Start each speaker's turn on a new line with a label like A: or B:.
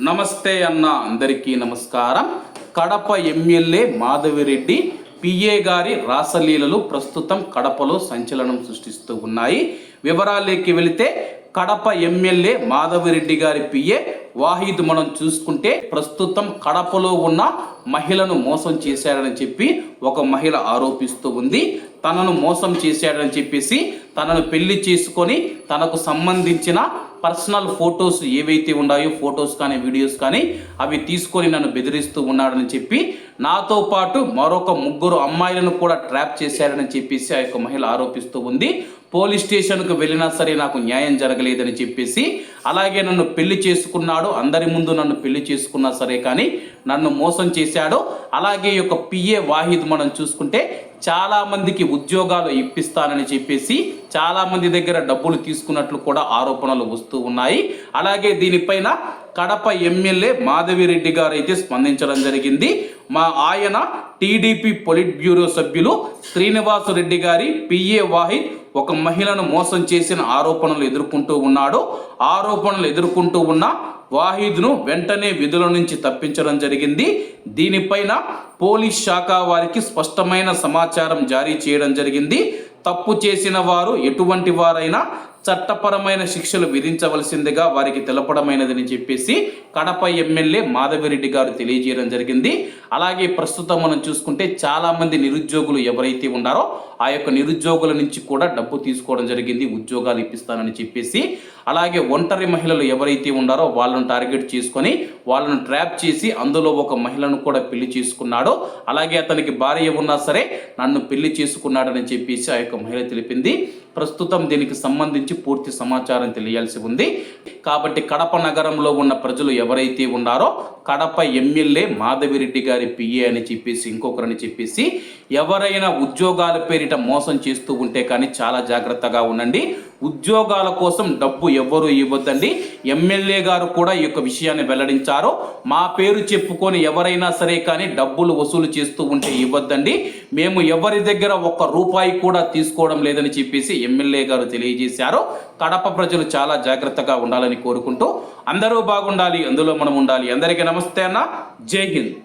A: నమస్తే అన్న అందరికీ నమస్కారం. కడప ఎమ్మెల్యే మాధవిరెడ్డి పిఏ గారి రాసలీలలు ప్రస్తుతం కడపలో సంచలనం సృష్టిస్తూ ఉన్నాయి. వివరాలేకి వెళితే కడప ఎమ్మెల్యే మాధవిరెడ్డి గారి పిఏ వాహిద్ మనం చూసుకుంటే ప్రస్తుతం కడపలో ఉన్న మహిళను మోసం చేశాడని చెప్పి ఒక మహిళ ఆరోపిస్తూ ఉంది. తనను మోసం చేశాడని చెప్పేసి తనను పెళ్ళి చేసుకొని తనకు సంబంధించిన పర్సనల్ ఫొటోస్ ఏవైతే ఉన్నాయో ఫొటోస్ కానీ వీడియోస్ కానీ అవి తీసుకొని నన్ను బెదిరిస్తూ ఉన్నాడని చెప్పి నాతో పాటు మరొక ముగ్గురు అమ్మాయిలను కూడా ట్రాప్ చేశాడని చెప్పేసి ఆ యొక్క మహిళ ఆరోపిస్తూ ఉంది. పోలీస్ స్టేషన్కు వెళ్ళినా సరే నాకు న్యాయం జరగలేదని చెప్పేసి అలాగే నన్ను పెళ్ళి చేసుకున్నాడు అందరి ముందు నన్ను పెళ్ళి చేసుకున్నా సరే కానీ నన్ను మోసం చేశాడు. అలాగే ఈ యొక్క పిఏ వాహిద్ మనం చూసుకుంటే చాలా మందికి ఉద్యోగాలు ఇప్పిస్తానని చెప్పేసి చాలా మంది దగ్గర డబ్బులు తీసుకున్నట్లు కూడా ఆరోపణలు వస్తూ ఉన్నాయి. అలాగే దీనిపైన కడప ఎమ్మెల్యే మాధవిరెడ్డి గారు అయితే స్పందించడం జరిగింది. మా ఆయన టీడీపీ పొలిట్ బ్యూరో సభ్యులు శ్రీనివాసరెడ్డి గారి పిఏ వాహిద్ ఒక మహిళను మోసం చేసిన ఆరోపణలు ఎదుర్కొంటూ ఉన్నాడు. ఆరోపణలు ఎదుర్కొంటూ ఉన్న వాహిద్ను వెంటనే విధుల నుంచి తప్పించడం జరిగింది. దీనిపైన పోలీస్ శాఖ వారికి స్పష్టమైన సమాచారం జారీ చేయడం జరిగింది. తప్పు చేసిన వారు ఎటువంటి వారైనా చట్టపరమైన శిక్షలు విధించవలసిందిగా వారికి తెలపడమైనదని చెప్పేసి కడప ఎమ్మెల్యే మాధవిరెడ్డి గారు తెలియజేయడం జరిగింది. అలాగే ప్రస్తుతం మనం చూసుకుంటే చాలామంది నిరుద్యోగులు ఎవరైతే ఉన్నారో ఆ యొక్క నిరుద్యోగుల నుంచి కూడా డబ్బు తీసుకోవడం జరిగింది ఉద్యోగాలు ఇప్పిస్తానని చెప్పేసి. అలాగే ఒంటరి మహిళలు ఎవరైతే ఉన్నారో వాళ్ళను టార్గెట్ చేసుకొని వాళ్ళను ట్రాప్ చేసి అందులో ఒక మహిళను కూడా పెళ్ళి చేసుకున్నాడో. అలాగే అతనికి భార్య ఉన్నా సరే నన్ను పెళ్ళి చేసుకున్నాడని చెప్పేసి ఆ యొక్క మహిళ తెలిపింది. ప్రస్తుతం దీనికి సంబంధించి పూర్తి సమాచారం తెలియాల్సి ఉంది. కాబట్టి కడప నగరంలో ఉన్న ప్రజలు ఎవరైతే ఉన్నారో కడప ఎమ్మెల్యే మాధవిరెడ్డి గారి పిఏ అని చెప్పేసి ఇంకొకరని చెప్పేసి ఎవరైనా ఉద్యోగాల పేరిట మోసం చేస్తూ ఉంటే కానీ చాలా జాగ్రత్తగా ఉండండి. ఉద్యోగాల కోసం డబ్బు ఎవ్వరూ ఇవ్వద్దండి. ఎమ్మెల్యే గారు కూడా ఈ యొక్క విషయాన్ని వెల్లడించారు. మా పేరు చెప్పుకొని ఎవరైనా సరే కానీ డబ్బులు వసూలు చేస్తూ ఉంటే ఇవ్వద్దండి. మేము ఎవరి దగ్గర ఒక్క రూపాయి కూడా తీసుకోవడం లేదని చెప్పేసి ఎమ్మెల్యే గారు తెలియజేశారు. కడప ప్రజలు చాలా జాగ్రత్తగా ఉండాలని కోరుకుంటూ అందరూ బాగుండాలి అందులో మనం ఉండాలి. అందరికీ నమస్తే అన్న. జై హింద్.